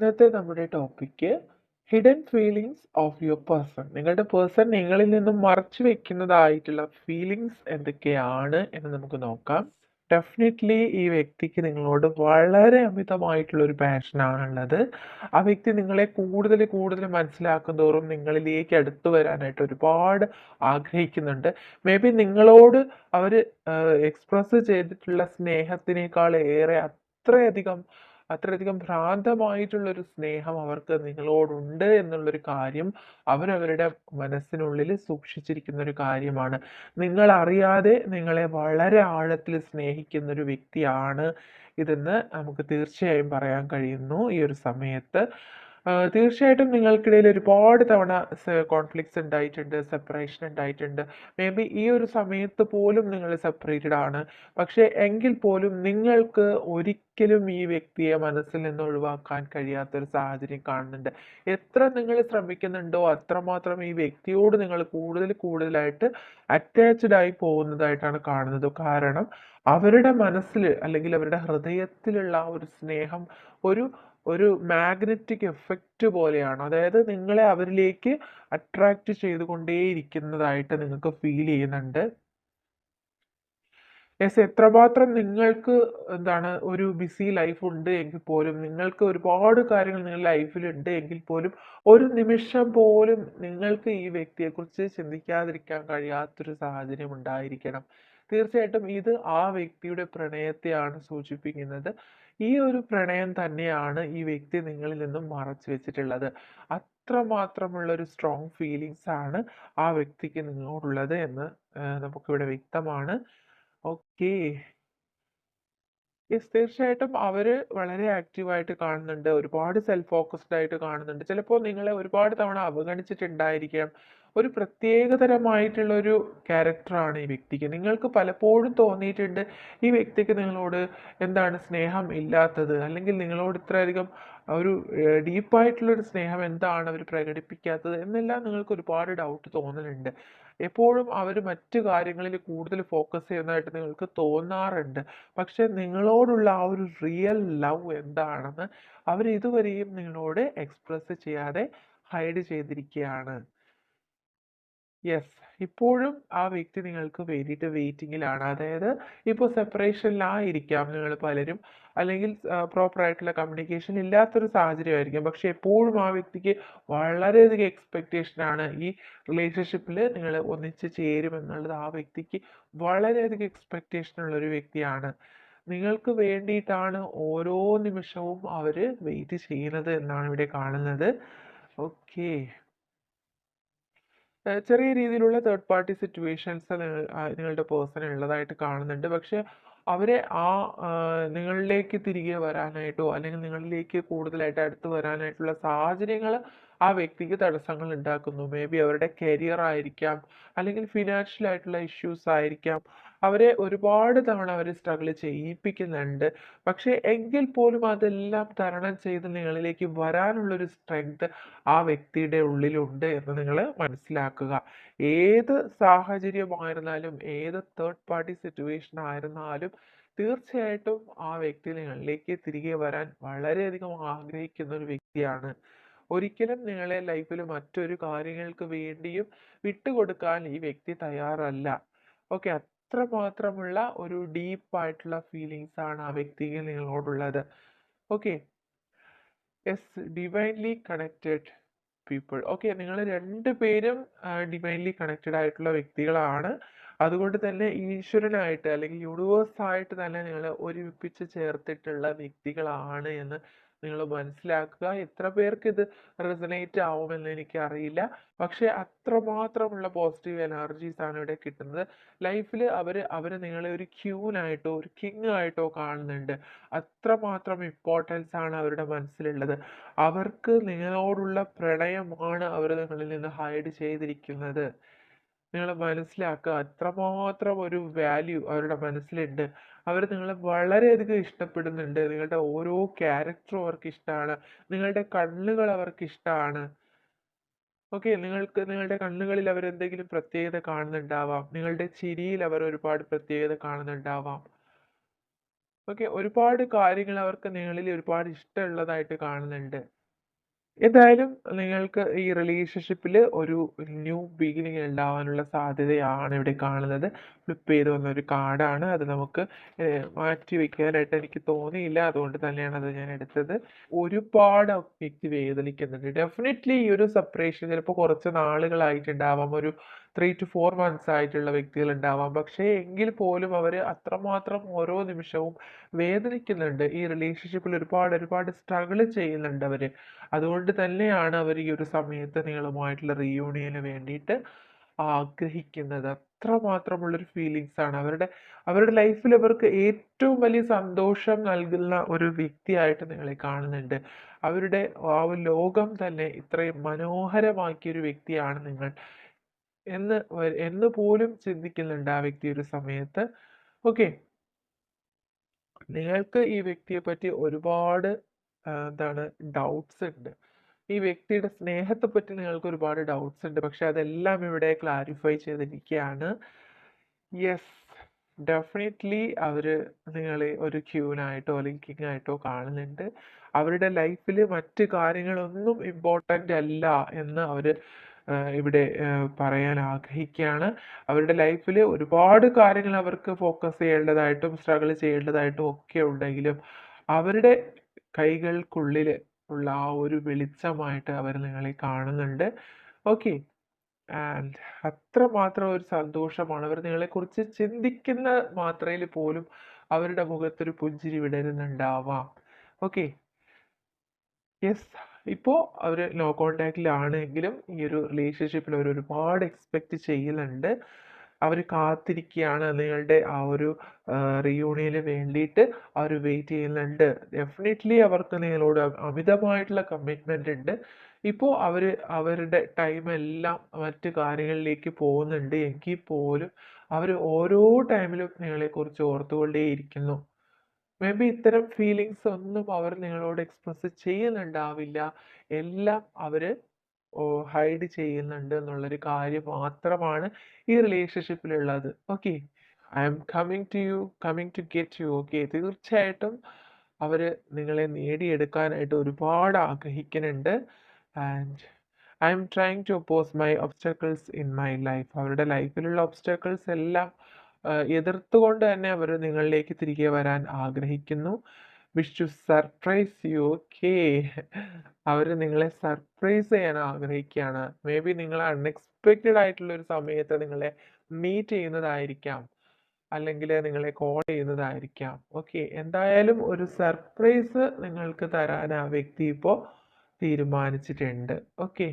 ഇന്നത്തെ നമ്മുടെ topic hidden feelings of your person നിങ്ങളുടെ പേഴ്സൺ നിങ്ങളിൽ നിന്നും മറച്ചു വെക്കുന്നതായിട്ടുള്ള ഫീലിങ്സ് എന്തൊക്കെയാണ് എന്ന് നമുക്ക് നോക്കാം. ഡെഫിനറ്റ്ലി ഈ വ്യക്തിക്ക് നിങ്ങളോട് വളരെ അമിതമായിട്ടുള്ള ഒരു പാഷനാണുള്ളത് ആ വ്യക്തി നിങ്ങളെ കൂടുതൽ കൂടുതൽ മനസ്സിലാക്കും തോറും നിങ്ങളിലേക്ക് അടുത്തു വരാനായിട്ട് ഒരുപാട് ആഗ്രഹിക്കുന്നുണ്ട്. മേ ബി നിങ്ങളോട് അവർ എക്സ്പ്രസ് ചെയ്തിട്ടുള്ള സ്നേഹത്തിനേക്കാൾ ഏറെ അത്രയധികം അത്രയധികം ഭ്രാന്തമായിട്ടുള്ളൊരു സ്നേഹം അവർക്ക് നിങ്ങളോടുണ്ട് എന്നുള്ളൊരു കാര്യം അവരവരുടെ മനസ്സിനുള്ളിൽ സൂക്ഷിച്ചിരിക്കുന്ന ഒരു കാര്യമാണ്. നിങ്ങൾ അറിയാതെ നിങ്ങളെ വളരെ ആഴത്തിൽ സ്നേഹിക്കുന്ന ഒരു വ്യക്തിയാണ് ഇതെന്ന് നമുക്ക് തീർച്ചയായും പറയാൻ കഴിയുന്നു ഈ ഒരു സമയത്ത്. തീർച്ചയായിട്ടും നിങ്ങൾക്കിടയിൽ ഒരുപാട് തവണ കോൺഫ്ലിക്ട്സ് ഉണ്ടായിട്ടുണ്ട് സെപ്പറേഷൻ ഉണ്ടായിട്ടുണ്ട്. മേ ബി ഈ ഒരു സമയത്ത് പോലും നിങ്ങൾ സെപ്പറേറ്റഡ് ആണ്. പക്ഷേ എങ്കിൽ പോലും നിങ്ങൾക്ക് ഒരിക്കലും ഈ വ്യക്തിയെ മനസ്സിൽ നിന്ന് ഒഴിവാക്കാൻ കഴിയാത്തൊരു സാഹചര്യം കാണുന്നുണ്ട്. എത്ര നിങ്ങൾ ശ്രമിക്കുന്നുണ്ടോ അത്രമാത്രം ഈ വ്യക്തിയോട് നിങ്ങൾ കൂടുതൽ കൂടുതലായിട്ട് അറ്റാച്ച്ഡ് ആയി പോകുന്നതായിട്ടാണ് കാണുന്നത്. കാരണം അവരുടെ മനസ്സിൽ അല്ലെങ്കിൽ അവരുടെ ഹൃദയത്തിലുള്ള ഒരു സ്നേഹം ഒരു ഒരു മാഗ്നറ്റിക് എഫക്റ്റ് പോലെയാണ്. അതായത് നിങ്ങളെ അവരിലേക്ക് അട്രാക്റ്റ് ചെയ്തുകൊണ്ടേയിരിക്കുന്നതായിട്ട് നിങ്ങൾക്ക് ഫീൽ ചെയ്യുന്നുണ്ട്. യെസ് എത്രമാത്രം നിങ്ങൾക്ക് എന്താണ് ഒരു ബിസി ലൈഫ് ഉണ്ട് എങ്കിൽ പോലും നിങ്ങൾക്ക് ഒരുപാട് കാര്യങ്ങൾ നിങ്ങളുടെ ലൈഫിൽ ഉണ്ട് എങ്കിൽ പോലും ഒരു നിമിഷം പോലും നിങ്ങൾക്ക് ഈ വ്യക്തിയെക്കുറിച്ച് ചിന്തിക്കാതിരിക്കാൻ കഴിയാത്തൊരു സാഹചര്യം ഉണ്ടായിരിക്കണം. തീർച്ചയായിട്ടും ഇത് ആ വ്യക്തിയുടെ പ്രണയത്തെയാണ് സൂചിപ്പിക്കുന്നത്. ഈ ഒരു പ്രണയം തന്നെയാണ് ഈ വ്യക്തി നിങ്ങളിൽ നിന്നും മറച്ചു വെച്ചിട്ടുള്ളത്. അത്രമാത്രമുള്ള ഒരു സ്ട്രോങ് ഫീലിങ്സ് ആണ് ആ വ്യക്തിക്ക് നിങ്ങളോടുള്ളത് എന്ന് നമുക്കിവിടെ വ്യക്തമാണ്. ഓക്കേ യെസ് തീർച്ചയായിട്ടും അവർ വളരെ ആക്റ്റീവായിട്ട് കാണുന്നുണ്ട്. ഒരുപാട് സെൽഫ് ഫോക്കസ്ഡ് ആയിട്ട് കാണുന്നുണ്ട്. ചിലപ്പോൾ നിങ്ങളെ ഒരുപാട് തവണ അവഗണിച്ചിട്ടുണ്ടായിരിക്കാം. ഒരു പ്രത്യേകതരമായിട്ടുള്ള ഒരു ക്യാരക്ടറാണ് ഈ വ്യക്തിക്ക്. നിങ്ങൾക്ക് പലപ്പോഴും തോന്നിയിട്ടുണ്ട് ഈ വ്യക്തിക്ക് നിങ്ങളോട് എന്താണ് സ്നേഹം ഇല്ലാത്തത്? അല്ലെങ്കിൽ നിങ്ങളോട് ഇത്രയധികം ഡീപ്പായിട്ടുള്ള ഒരു സ്നേഹം എന്താണ് അവർ പ്രകടിപ്പിക്കാത്തത് എന്നെല്ലാം നിങ്ങൾക്ക് ഒരുപാട് ഡൗട്ട് തോന്നലുണ്ട്. എപ്പോഴും അവർ മറ്റു കാര്യങ്ങളിൽ കൂടുതൽ ഫോക്കസ് ചെയ്യുന്നതായിട്ട് നിങ്ങൾക്ക് തോന്നാറുണ്ട്. പക്ഷെ നിങ്ങളോടുള്ള ആ ഒരു റിയൽ ലവ് എന്താണെന്ന് അവർ ഇതുവരെയും നിങ്ങളോട് എക്സ്പ്രസ് ചെയ്യാതെ ഹൈഡ് ചെയ്തിരിക്കുകയാണ്. യെസ് ഇപ്പോഴും ആ വ്യക്തി നിങ്ങൾക്ക് വേണ്ടിയിട്ട് വെയിറ്റിങ്ങിലാണ് അതായത് ഇപ്പോൾ സെപ്പറേഷനിലായിരിക്കാം നിങ്ങൾ പലരും. അല്ലെങ്കിൽ പ്രോപ്പറായിട്ടുള്ള കമ്മ്യൂണിക്കേഷൻ ഇല്ലാത്തൊരു സാഹചര്യമായിരിക്കും. പക്ഷെ എപ്പോഴും ആ വ്യക്തിക്ക് വളരെയധികം എക്സ്പെക്റ്റേഷനാണ് ഈ റിലേഷൻഷിപ്പിൽ നിങ്ങൾ ഒന്നിച്ച് ചേരുമെന്നുള്ളത് ആ വ്യക്തിക്ക് വളരെയധികം എക്സ്പെക്റ്റേഷൻ ഒരു വ്യക്തിയാണ്. നിങ്ങൾക്ക് വേണ്ടിയിട്ടാണ് ഓരോ നിമിഷവും അവർ വെയിറ്റ് ചെയ്യുന്നത് എന്നാണ് ഇവിടെ കാണുന്നത്. ഓക്കേ ചെറിയ രീതിയിലുള്ള തേർഡ് പാർട്ടി സിറ്റുവേഷൻസ് നിങ്ങളുടെ പേഴ്സൺ ഉള്ളതായിട്ട് കാണുന്നുണ്ട്. പക്ഷെ അവരെ ആ നിങ്ങളിലേക്ക് തിരികെ വരാനായിട്ടോ അല്ലെങ്കിൽ നിങ്ങളിലേക്ക് കൂടുതലായിട്ട് അടുത്ത് വരാനായിട്ടുള്ള സാഹചര്യങ്ങൾ ആ വ്യക്തിക്ക് തടസ്സങ്ങൾ ഉണ്ടാക്കുന്നു മേ ബി അവരുടെ കരിയർ ആയിരിക്കാം അല്ലെങ്കിൽ ഫിനാൻഷ്യൽ ആയിട്ടുള്ള ഇഷ്യൂസ് ആയിരിക്കാം. അവരെ ഒരുപാട് തവണ അവർ സ്ട്രഗിൾ ചെയ്യിപ്പിക്കുന്നുണ്ട്. പക്ഷേ എങ്കിൽ പോലും അതെല്ലാം തരണം ചെയ്ത് നിങ്ങളിലേക്ക് വരാനുള്ളൊരു സ്ട്രെങ്ത് ആ വ്യക്തിയുടെ ഉള്ളിലുണ്ട് എന്ന് നിങ്ങൾ മനസ്സിലാക്കുക. ഏത് സാഹചര്യമായിരുന്നാലും ഏത് തേർഡ് പാർട്ടി സിറ്റുവേഷൻ ആയിരുന്നാലും തീർച്ചയായിട്ടും ആ വ്യക്തി നിങ്ങളിലേക്ക് തിരികെ വരാൻ വളരെയധികം ആഗ്രഹിക്കുന്ന ഒരു വ്യക്തിയാണ്. ഒരിക്കലും നിങ്ങളെ ലൈഫിൽ മറ്റൊരു കാര്യങ്ങൾക്ക് വേണ്ടിയും വിട്ടുകൊടുക്കാൻ ഈ വ്യക്തി തയ്യാറല്ല. ഓക്കെ അത്രമാത്രമുള്ള ഒരു ഡീപ്പായിട്ടുള്ള ഫീലിങ്സ് ആണ് ആ വ്യക്തിക്ക് നിങ്ങളോടുള്ളത്. Okay yes divinely connected people okay നിങ്ങൾ രണ്ടുപേരും ഡിവൈൻലി കണക്റ്റഡ് ആയിട്ടുള്ള വ്യക്തികളാണ്. അതുകൊണ്ട് തന്നെ ഈശ്വരനായിട്ട് അല്ലെങ്കിൽ യൂണിവേഴ്സ് ആയിട്ട് തന്നെ നിങ്ങൾ ഒരുമിപ്പിച്ച് ചേർത്തിട്ടുള്ള വ്യക്തികളാണ് എന്ന് നിങ്ങൾ മനസ്സിലാക്കുക. എത്ര പേർക്ക് ഇത് റെസനേറ്റ് ആവുമെന്ന് എനിക്ക് അറിയില്ല പക്ഷെ അത്രമാത്രമുള്ള പോസിറ്റീവ് എനർജീസ് ആണ് ഇവിടെ കിട്ടുന്നത്. ലൈഫിൽ അവർ അവർ നിങ്ങളെ ഒരു ക്യൂനായിട്ടോ ഒരു കിങ് ആയിട്ടോ കാണുന്നുണ്ട്. അത്രമാത്രം ഇമ്പോർട്ടൻസ് ആണ് അവരുടെ മനസ്സിലുള്ളത്. അവർക്ക് നിങ്ങളോടുള്ള പ്രണയമാണ് അവർ നിങ്ങളിൽ നിന്ന് ഹൈഡ് ചെയ്തിരിക്കുന്നത്. നിങ്ങൾ മനസ്സിലാക്കുക. അത്രമാത്രം ഒരു വാല്യൂ അവരുടെ മനസ്സിലുണ്ട്. അവർ നിങ്ങളെ വളരെയധികം ഇഷ്ടപ്പെടുന്നുണ്ട്. നിങ്ങളുടെ ഓരോ ക്യാരക്ടറും അവർക്ക് ഇഷ്ടമാണ് നിങ്ങളുടെ കണ്ണുകൾ അവർക്ക് ഇഷ്ടമാണ് ഓക്കെ നിങ്ങൾക്ക് നിങ്ങളുടെ കണ്ണുകളിൽ അവർ എന്തെങ്കിലും പ്രത്യേകത കാണുന്നുണ്ടാവാം. നിങ്ങളുടെ ചിരിയിൽ അവർ ഒരുപാട് പ്രത്യേകത കാണുന്നുണ്ടാവാം. ഓക്കെ ഒരുപാട് കാര്യങ്ങൾ അവർക്ക് നിങ്ങളിൽ ഒരുപാട് ഇഷ്ടമുള്ളതായിട്ട് കാണുന്നുണ്ട്. എന്തായാലും നിങ്ങൾക്ക് ഈ റിലേഷൻഷിപ്പിൽ ഒരു ന്യൂ ബിഗിനിങ് ഉണ്ടാവാനുള്ള സാധ്യതയാണ് ഇവിടെ കാണുന്നത്. ഫ്ലിപ്പ് ചെയ്ത് വന്ന ഒരു കാർഡാണ്. അത് നമുക്ക് മാറ്റി വെക്കാനായിട്ട് എനിക്ക് തോന്നിയില്ല. അതുകൊണ്ട് തന്നെയാണ് അത് ഞാൻ എടുത്തത്. ഒരുപാട് വ്യക്തി വേദനിക്കുന്നുണ്ട് ഡെഫിനറ്റ്ലി ഈ ഒരു സെപ്പറേഷൻ ചിലപ്പോൾ കുറച്ച് നാളുകളായിട്ടുണ്ടാവാം. ഒരു ത്രീ ടു ഫോർ മന്ത്സ് ആയിട്ടുള്ള വ്യക്തികൾ ഉണ്ടാവാം പക്ഷേ എങ്കിൽ പോലും അവർ അത്രമാത്രം ഓരോ നിമിഷവും വേദനിക്കുന്നുണ്ട്. ഈ റിലേഷൻഷിപ്പിൽ ഒരുപാട് ഒരുപാട് സ്ട്രഗിൾ ചെയ്യുന്നുണ്ട് അവർ അതുകൊണ്ട് തന്നെയാണ് അവർ ഈ ഒരു സമയത്ത് നിങ്ങളുമായിട്ടുള്ള റീയൂണിയന് വേണ്ടിയിട്ട് ആഗ്രഹിക്കുന്നത്. അത്രമാത്രമുള്ളൊരു ഫീലിങ്സ് ആണ്. അവരുടെ അവരുടെ ലൈഫിൽ അവർക്ക് ഏറ്റവും വലിയ സന്തോഷം നൽകുന്ന ഒരു വ്യക്തിയായിട്ട് നിങ്ങളെ കാണുന്നുണ്ട്. അവരുടെ ആ ലോകം തന്നെ ഇത്രയും മനോഹരമാക്കിയ ഒരു വ്യക്തിയാണ് നിങ്ങൾ. എന്ന് എന്ന് പോലും ചിന്തിക്കുന്നുണ്ട് ആ വ്യക്തി ഒരു സമയത്ത്. ഓക്കെ നിങ്ങൾക്ക് ഈ വ്യക്തിയെ പറ്റി ഒരുപാട് എന്താണ് ഡൗട്ട്സ് ഉണ്ട്. ഈ വ്യക്തിയുടെ സ്നേഹത്തെ പറ്റി നിങ്ങൾക്ക് ഒരുപാട് ഡൗട്ട്സ് ഉണ്ട്. പക്ഷെ അതെല്ലാം ഇവിടെ ക്ലാരിഫൈ ചെയ്തിരിക്കുകയാണ്. യെസ് ഡെഫിനറ്റ്ലി അവർ നിങ്ങളെ ഒരു ക്യൂനായിട്ടോ അല്ലെങ്കിൽ കിങ് ആയിട്ടോ കാണുന്നുണ്ട്. അവരുടെ ലൈഫിൽ മറ്റ് കാര്യങ്ങളൊന്നും ഇമ്പോർട്ടന്റ് അല്ല എന്ന് അവർ ഇവിടെ പറയാൻ ആഗ്രഹിക്കുകയാണ്. അവരുടെ ലൈഫിൽ ഒരുപാട് കാര്യങ്ങൾ അവർക്ക് ഫോക്കസ് ചെയ്യേണ്ടതായിട്ടും സ്ട്രഗിൾ ചെയ്യേണ്ടതായിട്ടും ഒക്കെ ഉണ്ടെങ്കിലും അവരുടെ കൈകൾക്കുള്ളിൽ ഉള്ള ആ ഒരു വെളിച്ചമായിട്ട് അവർ നിങ്ങളെ കാണുന്നുണ്ട്. ഓക്കെ ആൻഡ് അത്രമാത്രം ഒരു സന്തോഷമാണ്. അവർ നിങ്ങളെക്കുറിച്ച് ചിന്തിക്കുന്ന മാത്രയിൽ പോലും അവരുടെ മുഖത്തൊരു പുഞ്ചിരി വിടരുന്നുണ്ടാവാം. ഓക്കെ യെസ് ഇപ്പോൾ അവർ നോ കോണ്ടാക്റ്റിലാണെങ്കിലും ഈ ഒരു റിലേഷൻഷിപ്പിൽ അവർ ഒരുപാട് എക്സ്പെക്റ്റ് ചെയ്യലുണ്ട് അവർ കാത്തിരിക്കുകയാണ് നിങ്ങളുടെ ആ ഒരു റീയൂണിയന് വേണ്ടിയിട്ട് അവർ വെയിറ്റ് ചെയ്യുന്നുണ്ട്. ഡെഫിനറ്റ്ലി അവർക്ക് നിങ്ങളോട് അമിതമായിട്ടുള്ള കമ്മിറ്റ്മെന്റ് ഉണ്ട്. ഇപ്പോൾ അവർ അവരുടെ ടൈം എല്ലാം മറ്റ് കാര്യങ്ങളിലേക്ക് പോകുന്നുണ്ട്. എങ്കിൽ പോലും അവർ ഓരോ ടൈമിലും നിങ്ങളെക്കുറിച്ച് ഓർത്തുകൊണ്ടേയിരിക്കുന്നു. മേ ബി ഇത്തരം ഫീലിങ്സ് ഒന്നും അവർ നിങ്ങളോട് എക്സ്പ്രസ് ചെയ്യുന്നുണ്ടാവില്ല. എല്ലാം അവർ ഹൈഡ് ചെയ്യുന്നുണ്ട് എന്നുള്ളൊരു കാര്യം മാത്രമാണ് ഈ റിലേഷൻഷിപ്പിലുള്ളത് okay I'm coming to you coming to get you okay തീർച്ചയായിട്ടും അവർ നിങ്ങളെ നേടിയെടുക്കാനായിട്ട് ഒരുപാട് ആഗ്രഹിക്കുന്നുണ്ട്. And I'm trying to oppose my obstacles in my life അവരുടെ ലൈഫിലുള്ള ഒബ്സ്റ്റക്കിൾസ് എല്ലാം എതിർത്തുകൊണ്ട് തന്നെ അവർ നിങ്ങളിലേക്ക് തിരികെ വരാൻ ആഗ്രഹിക്കുന്നു. Wish to surprise you okay അവർ നിങ്ങളെ സർപ്രൈസ് ചെയ്യാൻ ആഗ്രഹിക്കുകയാണ്. മേ ബി നിങ്ങൾ അൺഎക്സ്പെക്റ്റഡ് ആയിട്ടുള്ള ഒരു സമയത്ത് നിങ്ങളെ മീറ്റ് ചെയ്യുന്നതായിരിക്കാം. അല്ലെങ്കിൽ നിങ്ങളെ കോൾ ചെയ്യുന്നതായിരിക്കാം. ഓക്കെ എന്തായാലും ഒരു സർപ്രൈസ് നിങ്ങൾക്ക് തരാൻ ആ വ്യക്തി ഇപ്പോൾ തീരുമാനിച്ചിട്ടുണ്ട്. ഓക്കെ